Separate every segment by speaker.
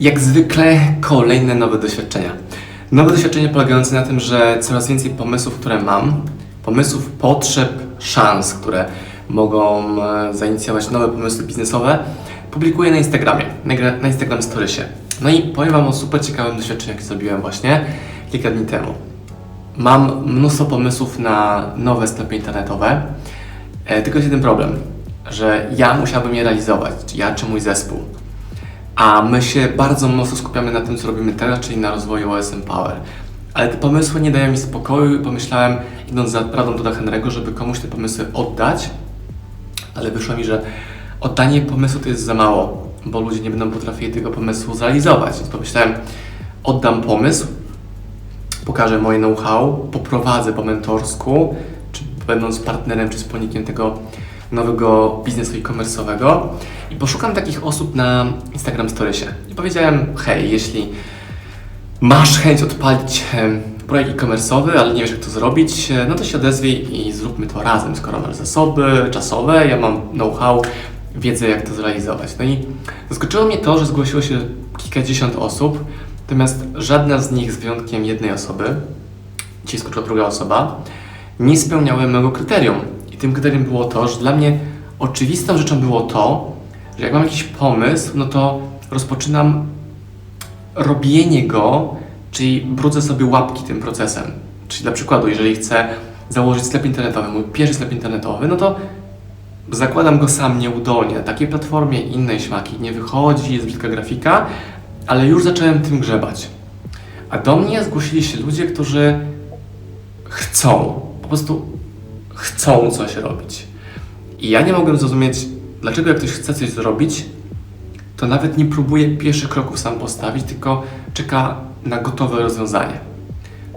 Speaker 1: Jak zwykle kolejne nowe doświadczenia. Nowe doświadczenie polegające na tym, że coraz więcej pomysłów, które mam, pomysłów, potrzeb, szans, które mogą e, zainicjować nowe pomysły biznesowe, publikuję na Instagramie, na gra- na Instagram Storiesie. No i powiem Wam o super ciekawym doświadczeniu, jakie zrobiłem właśnie kilka dni temu. Mam mnóstwo pomysłów na nowe sklepy internetowe, e, tylko jest jeden problem, że ja musiałbym je realizować, czy ja czy mój zespół. A my się bardzo mocno skupiamy na tym, co robimy teraz, czyli na rozwoju OSM Power. Ale te pomysły nie dają mi spokoju i pomyślałem, idąc za radą Duda Henry'ego, żeby komuś te pomysły oddać, ale wyszło mi, że oddanie pomysłu to jest za mało, bo ludzie nie będą potrafili tego pomysłu zrealizować. Więc pomyślałem, oddam pomysł, pokażę moje know-how, poprowadzę po mentorsku, czy będąc partnerem czy wspólnikiem tego nowego biznesu e-commerce'owego i poszukam takich osób na Instagram Storiesie. I powiedziałem, hej, jeśli masz chęć odpalić projekt e-commerce'owy, ale nie wiesz jak to zrobić, e, no to się odezwij i zróbmy to razem, skoro masz zasoby czasowe, ja mam know-how, wiedzę jak to zrealizować. No i zaskoczyło mnie to, że zgłosiło się kilkadziesiąt osób, natomiast żadna z nich z wyjątkiem jednej osoby, dzisiaj skoczyła druga osoba, nie spełniały mego kryterium. Tym kryterium było to, że dla mnie oczywistą rzeczą było to, że jak mam jakiś pomysł, no to rozpoczynam robienie go, czyli brudzę sobie łapki tym procesem. Czyli dla przykładu, jeżeli chcę założyć sklep internetowy, mój pierwszy sklep internetowy, no to zakładam go sam nieudolnie na takiej platformie, innej śmaki. Nie wychodzi, jest brzydka grafika, ale już zacząłem tym grzebać. A do mnie zgłosili się ludzie, którzy chcą, po prostu chcą coś robić. I ja nie mogłem zrozumieć, dlaczego jak ktoś chce coś zrobić, to nawet nie próbuje pierwszych kroków sam postawić, tylko czeka na gotowe rozwiązanie.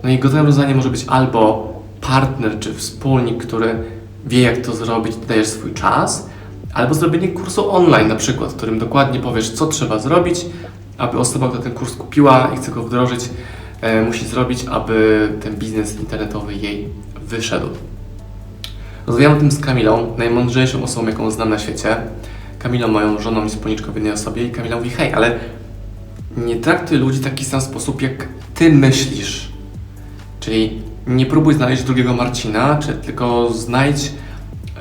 Speaker 1: No i gotowe rozwiązanie może być albo partner czy wspólnik, który wie jak to zrobić, dajesz swój czas, albo zrobienie kursu online na przykład, w którym dokładnie powiesz, co trzeba zrobić, aby osoba, która ten kurs kupiła i chce go wdrożyć, e, musi zrobić, aby ten biznes internetowy jej wyszedł. Rozmawiam o tym z Kamilą, najmądrzejszą osobą, jaką znam na świecie. Kamilą, moją żoną i wspólniczką w jednej osobie i Kamila mówi, hej, ale nie traktuj ludzi w taki sam sposób, jak ty myślisz. Czyli nie próbuj znaleźć drugiego Marcina, czy tylko znajdź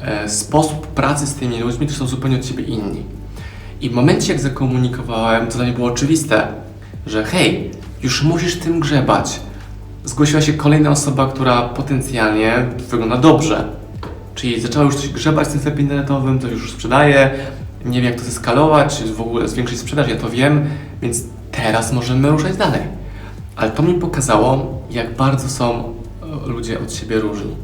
Speaker 1: e, sposób pracy z tymi ludźmi, którzy są zupełnie od ciebie inni. I w momencie, jak zakomunikowałem, to dla mnie było oczywiste, że hej, już musisz tym grzebać. Zgłosiła się kolejna osoba, która potencjalnie wygląda dobrze. Czyli zaczęła już coś grzebać w tym sklepie internetowym, to już sprzedaje, nie wiem jak to zeskalować, czy w ogóle zwiększyć sprzedaż, ja to wiem, więc teraz możemy ruszać dalej. Ale to mi pokazało, jak bardzo są e, ludzie od siebie różni.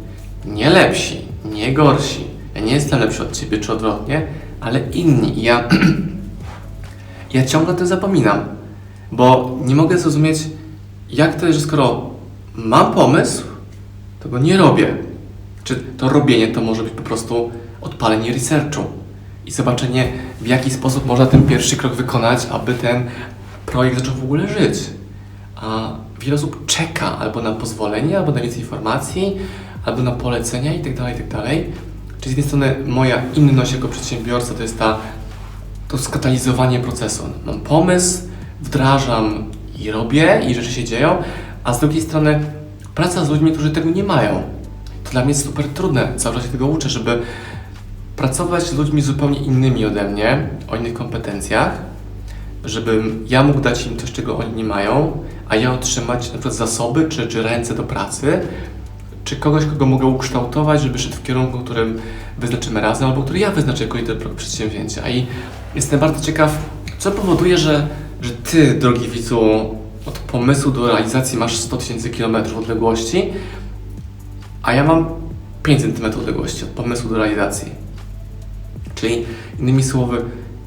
Speaker 1: Nie lepsi, nie gorsi. Ja nie jestem lepszy od ciebie, czy odwrotnie, ale inni. I ja, ja ciągle o tym zapominam, bo nie mogę zrozumieć, jak to jest, że skoro mam pomysł, to go nie robię. Czy to robienie to może być po prostu odpalenie researchu i zobaczenie, w jaki sposób można ten pierwszy krok wykonać, aby ten projekt zaczął w ogóle żyć. A wiele osób czeka albo na pozwolenie, albo na więcej informacji, albo na polecenia itd., itd. Czyli z jednej strony moja inność jako przedsiębiorca to jest ta, to skatalizowanie procesu. Mam pomysł, wdrażam i robię i rzeczy się dzieją, a z drugiej strony praca z ludźmi, którzy tego nie mają. Dla mnie jest super trudne, cały czas się tego uczę, żeby pracować z ludźmi zupełnie innymi ode mnie, o innych kompetencjach, żebym ja mógł dać im coś, czego oni nie mają, a ja otrzymać na przykład zasoby czy, czy ręce do pracy, czy kogoś, kogo mogę ukształtować, żeby szedł w kierunku, którym wyznaczymy razem, albo który ja wyznaczę jako lider przedsięwzięcia. I jestem bardzo ciekaw, co powoduje, że, że Ty, drogi widzu, od pomysłu do realizacji masz 100 tysięcy kilometrów odległości, a ja mam 5 cm odległości od pomysłu do realizacji. Czyli innymi słowy,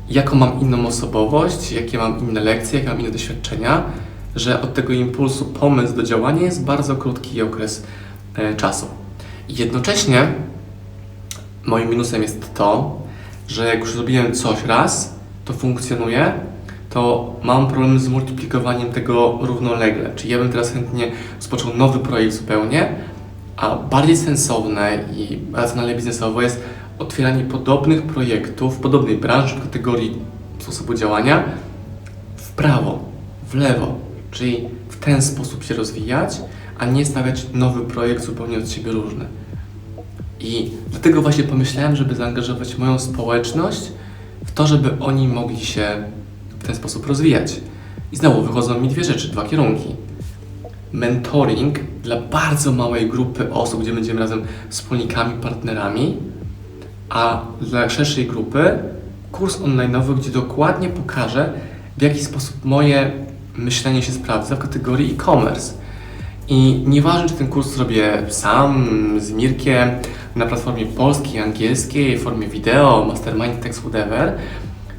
Speaker 1: jaką mam inną osobowość, jakie mam inne lekcje, jakie mam inne doświadczenia, że od tego impulsu pomysł do działania jest bardzo krótki okres e, czasu. Jednocześnie moim minusem jest to, że jak już zrobiłem coś raz, to funkcjonuje, to mam problem z multiplikowaniem tego równolegle. Czyli ja bym teraz chętnie rozpoczął nowy projekt zupełnie, a bardziej sensowne i racjonalne biznesowo jest otwieranie podobnych projektów, podobnej branży, kategorii sposobu działania w prawo, w lewo, czyli w ten sposób się rozwijać, a nie stawiać nowy projekt zupełnie od siebie różny. I dlatego właśnie pomyślałem, żeby zaangażować moją społeczność w to, żeby oni mogli się w ten sposób rozwijać. I znowu wychodzą mi dwie rzeczy, dwa kierunki. Mentoring dla bardzo małej grupy osób, gdzie będziemy razem wspólnikami, partnerami, a dla szerszej grupy kurs online'owy, gdzie dokładnie pokażę, w jaki sposób moje myślenie się sprawdza w kategorii e-commerce. I nieważne, czy ten kurs zrobię sam, z Mirkiem, na platformie polskiej, angielskiej, w formie wideo, mastermind, text, whatever,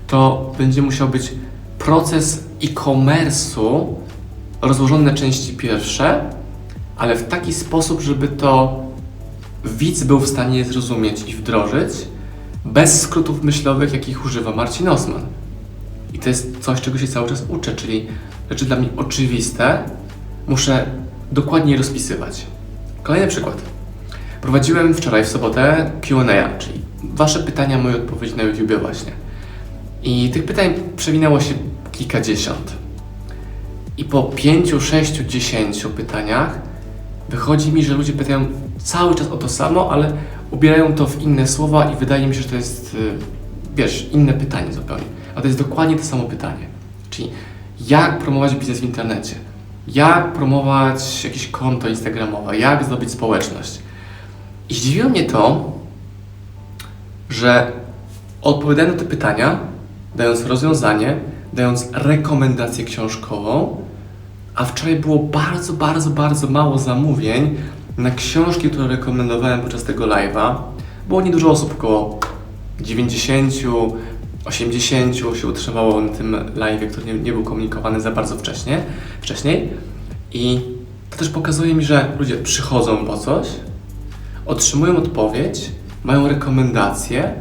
Speaker 1: to będzie musiał być proces e-commerce'u rozłożony na części pierwsze, ale w taki sposób, żeby to widz był w stanie zrozumieć i wdrożyć bez skrótów myślowych, jakich używa Marcin Osman. I to jest coś, czego się cały czas uczę, czyli rzeczy dla mnie oczywiste, muszę dokładnie rozpisywać. Kolejny przykład. Prowadziłem wczoraj w sobotę Q&A, czyli Wasze pytania, moje odpowiedzi na YouTube właśnie. I tych pytań przewinęło się kilkadziesiąt. I po pięciu, sześciu, dziesięciu pytaniach wychodzi mi, że ludzie pytają cały czas o to samo, ale ubierają to w inne słowa i wydaje mi się, że to jest, y, wiesz, inne pytanie zupełnie. A to jest dokładnie to samo pytanie. Czyli jak promować biznes w internecie? Jak promować jakieś konto instagramowe? Jak zdobyć społeczność? I zdziwiło mnie to, że odpowiadając na te pytania, dając rozwiązanie, dając rekomendację książkową, a wczoraj było bardzo, bardzo, bardzo mało zamówień na książki, które rekomendowałem podczas tego live'a. Było niedużo osób, około 90, 80 się utrzymało na tym live'ie, który nie, nie był komunikowany za bardzo wcześnie, wcześniej. I to też pokazuje mi, że ludzie przychodzą po coś, otrzymują odpowiedź, mają rekomendacje,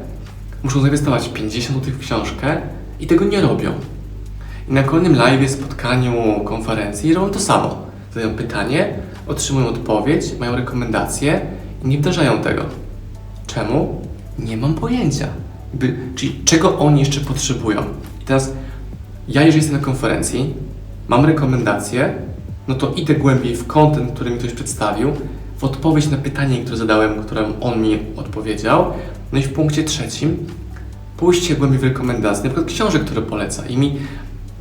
Speaker 1: muszą zainwestować 50 zł w książkę i tego nie robią. Na kolejnym live, spotkaniu, konferencji robią to samo. Zadają pytanie, otrzymują odpowiedź, mają rekomendacje i nie wdrażają tego. Czemu? Nie mam pojęcia. Jakby, czyli czego oni jeszcze potrzebują. I teraz ja, jeżeli jestem na konferencji, mam rekomendacje, no to idę głębiej w content, który mi ktoś przedstawił, w odpowiedź na pytanie, które zadałem, które on mi odpowiedział. No i w punkcie trzecim pójście głębiej w rekomendacje, na przykład książek, które poleca. I mi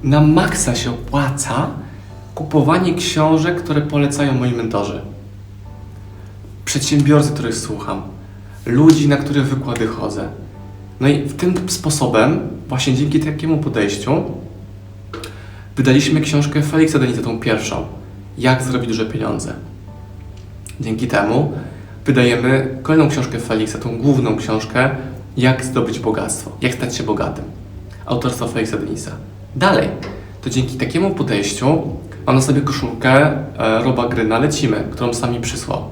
Speaker 1: na maksa się opłaca kupowanie książek, które polecają moi mentorzy. Przedsiębiorcy, których słucham, ludzi, na których wykłady chodzę. No i tym sposobem, właśnie dzięki takiemu podejściu, wydaliśmy książkę Feliksa Deniza, tą pierwszą. Jak zrobić duże pieniądze. Dzięki temu wydajemy kolejną książkę Feliksa, tą główną książkę Jak zdobyć bogactwo, jak stać się bogatym. Autorstwa Feliksa Denisa. Dalej, to dzięki takiemu podejściu mam na sobie koszulkę e, Roba Gryna Lecimy, którą sami przysłał.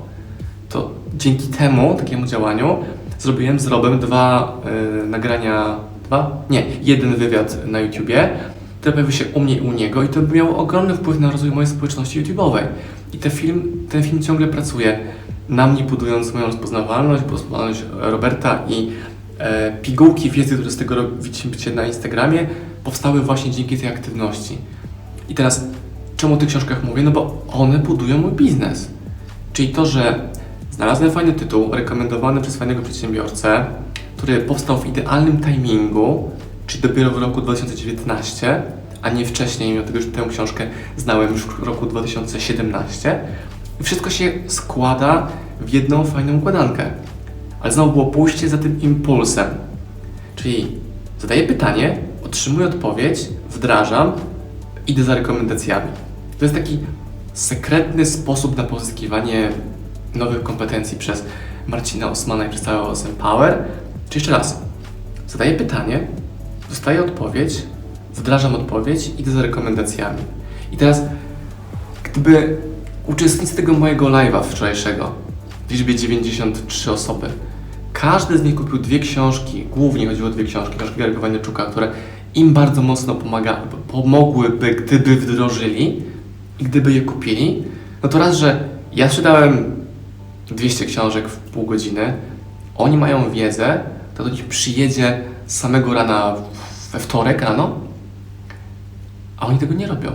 Speaker 1: To dzięki temu, takiemu działaniu, zrobiłem z Robem dwa e, nagrania, dwa? Nie, jeden wywiad na YouTubie, które pojawiły się u mnie i u niego i to miało ogromny wpływ na rozwój mojej społeczności YouTube'owej. I ten film, ten film ciągle pracuje na mnie, budując moją rozpoznawalność, rozpoznawalność Roberta i pigułki wiedzy, które z tego ro- widzicie na Instagramie, powstały właśnie dzięki tej aktywności. I teraz, czemu o tych książkach mówię? No bo one budują mój biznes. Czyli to, że znalazłem fajny tytuł, rekomendowany przez fajnego przedsiębiorcę, który powstał w idealnym timingu, czyli dopiero w roku 2019, a nie wcześniej, mimo tego, że tę książkę znałem już w roku 2017. I wszystko się składa w jedną fajną układankę. Ale znowu było pójście za tym impulsem. Czyli zadaję pytanie, otrzymuję odpowiedź, wdrażam, idę za rekomendacjami. To jest taki sekretny sposób na pozyskiwanie nowych kompetencji przez Marcina Osmana i przez cały OSM Power. Czy jeszcze raz, zadaję pytanie, dostaję odpowiedź, wdrażam odpowiedź, idę za rekomendacjami. I teraz, gdyby uczestnicy tego mojego live'a wczorajszego, w liczbie 93 osoby, każdy z nich kupił dwie książki, głównie chodziło o dwie książki, książki Gary'ego Vaynerchuka, które im bardzo mocno pomaga, pomogłyby, gdyby wdrożyli i gdyby je kupili, no to raz, że ja sprzedałem 200 książek w pół godziny, oni mają wiedzę, to do nich przyjedzie samego rana we wtorek rano a oni tego nie robią.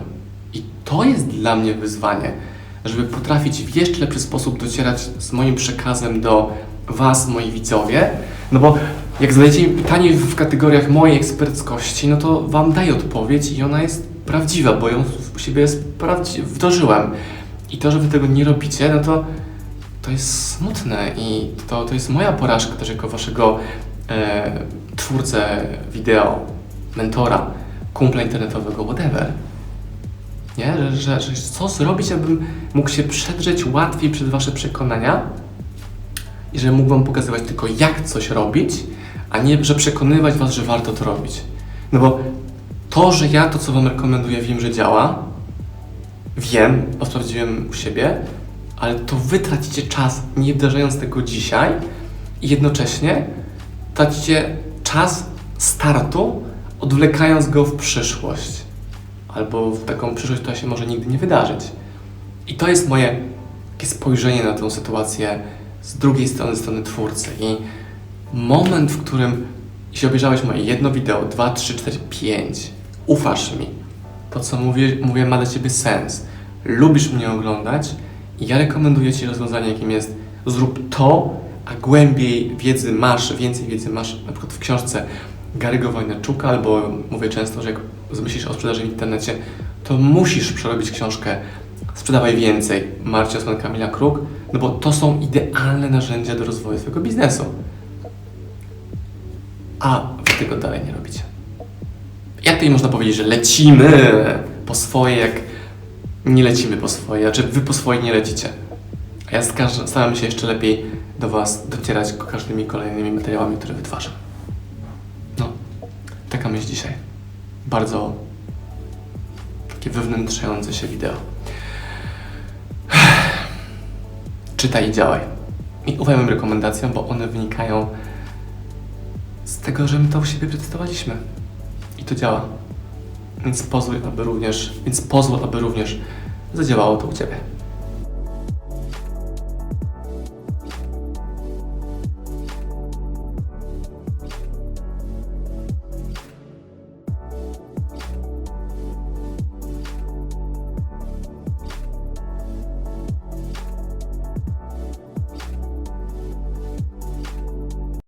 Speaker 1: I to jest dla mnie wyzwanie, żeby potrafić w jeszcze lepszy sposób docierać z moim przekazem do Was, moi widzowie. No bo jak zadajecie mi pytanie w kategoriach mojej eksperckości, no to Wam daję odpowiedź i ona jest prawdziwa, bo ją u siebie sprawdzi- wdrożyłem. I to, że Wy tego nie robicie, no to to jest smutne i to, to jest moja porażka też jako Waszego e, twórcę wideo, mentora, kumpla internetowego, whatever. Nie? Że, że, że co zrobić, abym mógł się przedrzeć łatwiej przed Wasze przekonania i że mógł Wam pokazywać tylko jak coś robić, a nie, że przekonywać Was, że warto to robić. No bo to, że ja to, co Wam rekomenduję, wiem, że działa, wiem, bo sprawdziłem u siebie, ale to Wy tracicie czas nie wdrażając tego dzisiaj i jednocześnie tracicie czas startu, odwlekając go w przyszłość. Albo w taką przyszłość, która się może nigdy nie wydarzyć. I to jest moje takie spojrzenie na tę sytuację z drugiej strony, strony twórcy. I moment, w którym jeśli obejrzałeś moje jedno wideo, dwa, trzy, cztery, pięć, ufasz mi, to co mówię, mówię ma dla Ciebie sens, lubisz mnie oglądać i ja rekomenduję Ci rozwiązanie, jakim jest zrób to, a głębiej wiedzy masz, więcej wiedzy masz na przykład w książce Gary'ego Wojnaczuka, albo mówię często, że jak myślisz o sprzedaży w internecie, to musisz przerobić książkę Sprzedawaj więcej Marcia Osman Kamila Kruk, no bo to są idealne narzędzia do rozwoju Twojego biznesu. A Wy tego dalej nie robicie. Jak tutaj można powiedzieć, że lecimy po swoje, jak nie lecimy po swoje, znaczy Wy po swoje nie lecicie. A ja staram się jeszcze lepiej do Was docierać każdymi kolejnymi materiałami, które wytwarzam. No, taka myśl dzisiaj. Bardzo takie wewnętrzające się wideo. Czytaj i działaj. I ufaj moim rekomendacjom, bo one wynikają z tego, że my to u siebie przetestowaliśmy. I to działa. Więc pozwól, aby również, więc pozwól, aby również zadziałało to u Ciebie.